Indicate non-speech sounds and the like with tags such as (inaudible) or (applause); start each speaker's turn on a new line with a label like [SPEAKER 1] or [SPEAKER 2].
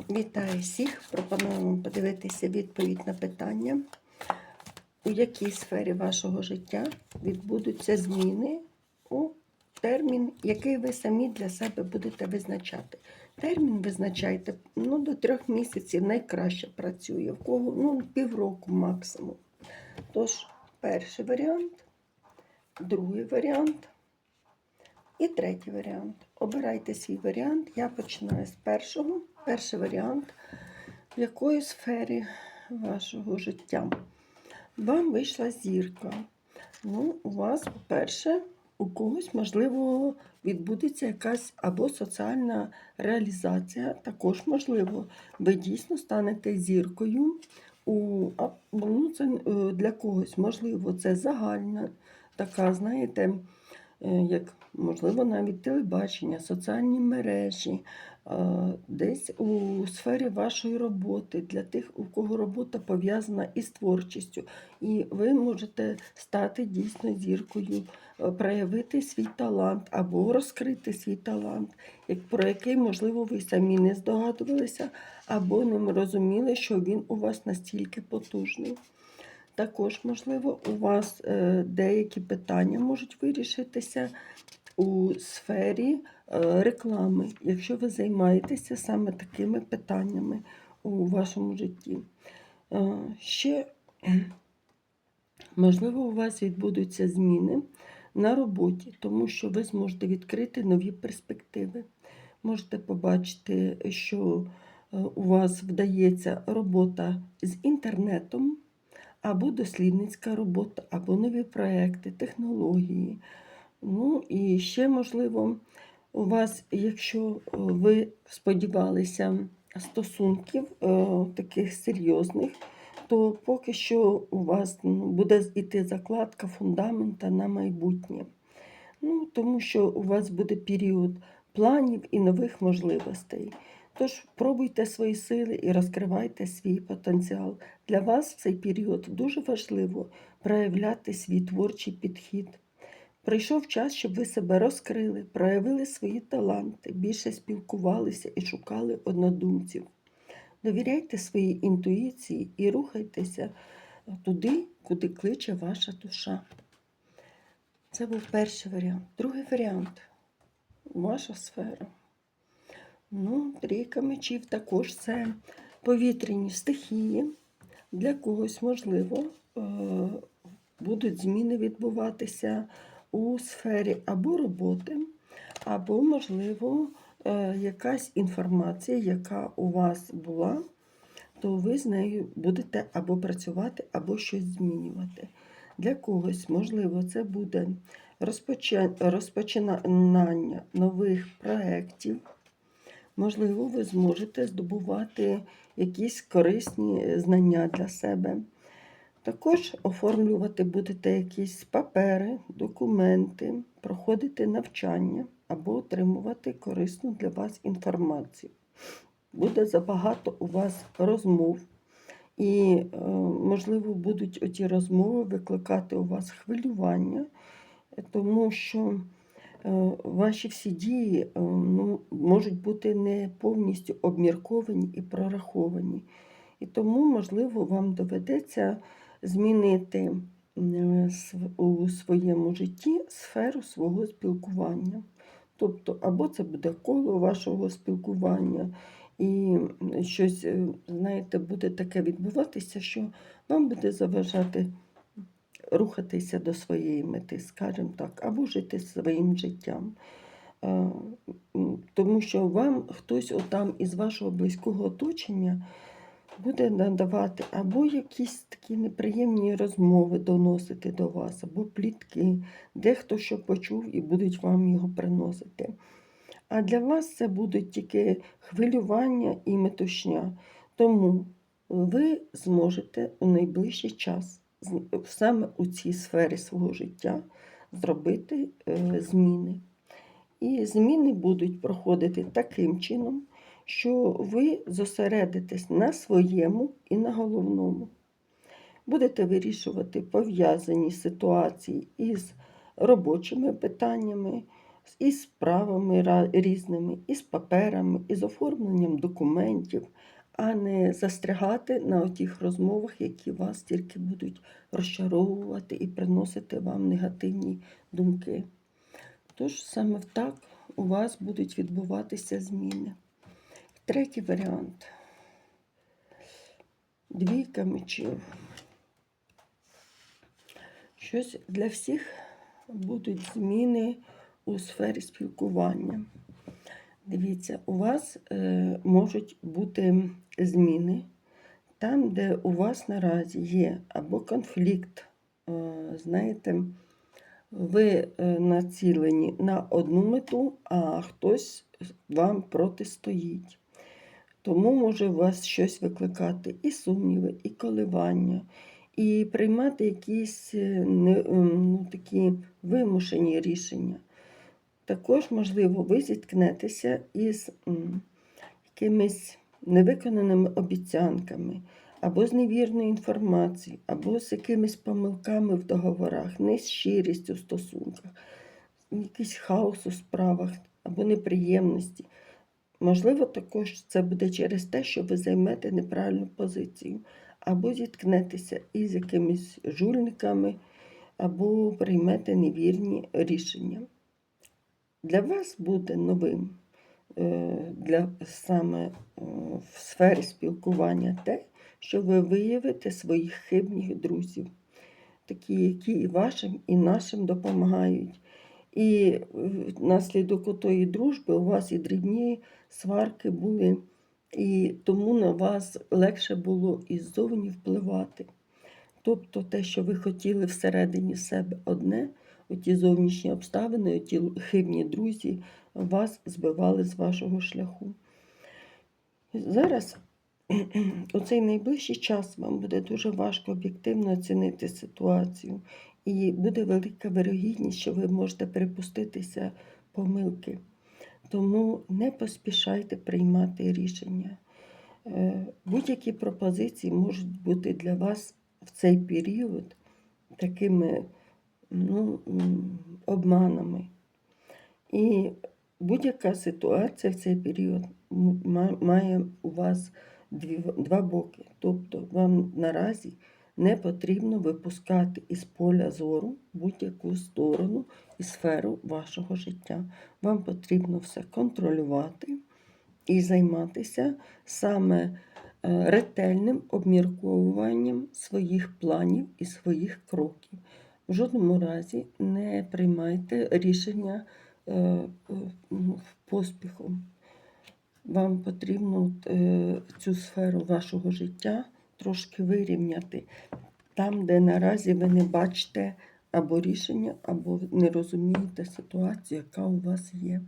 [SPEAKER 1] Вітаю всіх! Пропоную вам подивитися відповідь на питання, у якій сфері вашого життя відбудуться зміни у термін, який ви самі для себе будете визначати. Термін визначайте ну, до трьох місяців найкраще працює, в кого ну, півроку максимум. Тож, перший варіант, другий варіант і третій варіант. Обирайте свій варіант. Я починаю з першого. Перший варіант, в якої сфері вашого життя. Вам вийшла зірка. Ну, у вас, по-перше, у когось, можливо, відбудеться якась або соціальна реалізація. Також, можливо, ви дійсно станете зіркою. У, ну, це е, для когось, можливо, це загальна така, знаєте, е, як можливо, навіть телебачення, соціальні мережі, десь у сфері вашої роботи, для тих, у кого робота пов'язана із творчістю. І ви можете стати дійсно зіркою, е, проявити свій талант або розкрити свій талант, про який, можливо, ви самі не здогадувалися, або не розуміли, що він у вас настільки потужний. Також, можливо, у вас е, деякі питання можуть вирішитися у сфері е, реклами, якщо ви займаєтеся саме такими питаннями у вашому житті. Е, Ще, (clears throat) можливо, у вас відбудуться зміни на роботі, тому що ви зможете відкрити нові перспективи. Можете побачити, що е, у вас вдається робота з інтернетом, або дослідницька робота, або нові проекти, технології. Ну і ще, можливо, у вас, якщо е, ви сподівалися стосунків е, таких серйозних, то поки що у вас ну, буде йти закладка фундамента на майбутнє. Ну, тому що у вас буде період планів і нових можливостей. Тож пробуйте свої сили і розкривайте свій потенціал. Для вас в цей період дуже важливо проявляти свій творчий підхід. Прийшов час, щоб ви себе розкрили, проявили свої таланти, більше спілкувалися і шукали однодумців. Довіряйте своїй інтуїції і рухайтеся туди, куди кличе ваша душа. Це був перший варіант. Другий варіант ваша сфера. Ну, трійка мечів також це повітряні стихії. Для когось, можливо, е, будуть зміни відбуватися у сфері або роботи, або, можливо, е, якась інформація, яка у вас була, то ви з нею будете або працювати, або щось змінювати. Для когось, можливо, це буде розпочинання нових проєктів. Можливо, ви зможете здобувати якісь корисні знання для себе. Також оформлювати будете якісь папери, документи, проходити навчання або отримувати корисну для вас інформацію. Буде забагато у вас розмов, і, е, можливо, будуть оті розмови викликати у вас хвилювання, тому що е, ваші всі дії е, ну, можуть бути не повністю обмірковані і прораховані. І тому, можливо, вам доведеться змінити у своєму житті сферу свого спілкування. Тобто, або це буде коло вашого спілкування, і щось, е, знаєте, буде таке відбуватися, що вам буде заважати рухатися до своєї мети, скажімо так, або жити своїм життям. Е, Тому що вам хтось отам із вашого близького оточення буде надавати або якісь такі неприємні розмови доносити до вас, або плітки, дехто що почув і будуть вам його приносити. А для вас це будуть тільки хвилювання і метушня. Тому ви зможете у найближчий час саме у цій сфері свого життя зробити е, зміни. І зміни будуть проходити таким чином, що ви зосередитесь на своєму і на головному. Будете вирішувати пов'язані ситуації із робочими питаннями, і з справами різними, і з паперами, і з оформленням документів, а не застрягати на тих розмовах, які вас тільки будуть розчаровувати і приносити вам негативні думки. Тож саме так у вас будуть відбуватися зміни. Третій варіант. Двійка мечів. Щось для всіх будуть зміни у сфері спілкування. Дивіться, у вас е, можуть бути зміни там, де у вас наразі є або конфлікт, е, знаєте, ви е, націлені на одну мету, а хтось вам протистоїть. Тому може у вас щось викликати і сумніви, і коливання, і приймати якісь е, ем, ну, такі вимушені рішення. Також, можливо, ви зіткнетеся із якимись невиконаними обіцянками, або з невірною інформацією, або з якимись помилками в договорах, нещирістю в стосунках, якийсь хаос у справах або неприємності. Можливо, також це буде через те, що ви займете неправильну позицію, або зіткнетеся із якимись жульниками, або приймете невірні рішення. Для вас буде новим е, для саме е, в сфері спілкування те, що ви виявите своїх хибних друзів, такі, які і вашим, і нашим допомагають. І внаслідок тої дружби у вас і дрібні сварки були, і тому на вас легше було іззовні впливати. Тобто те, що ви хотіли всередині себе одне, оті зовнішні обставини, оті хибні друзі вас збивали з вашого шляху. Зараз у цей найближчий час вам буде дуже важко об'єктивно оцінити ситуацію, і буде велика вирогідність, що ви можете перепуститися помилки. Тому не поспішайте приймати рішення. Е, Будь-які пропозиції можуть бути для вас в цей період такими ну, обманами. І будь-яка ситуація в цей період має у вас два боки. Тобто вам наразі не потрібно випускати із поля зору будь-яку сторону і сферу вашого життя. Вам потрібно все контролювати і займатися саме е, ретельним обмірковуванням своїх планів і своїх кроків. В жодному разі не приймайте рішення е, е, ну, в поспіху. Вам потрібно е, цю сферу вашого життя трошки вирівняти. Там, де наразі ви не бачите або рішення, або не розумієте ситуацію, яка у вас є.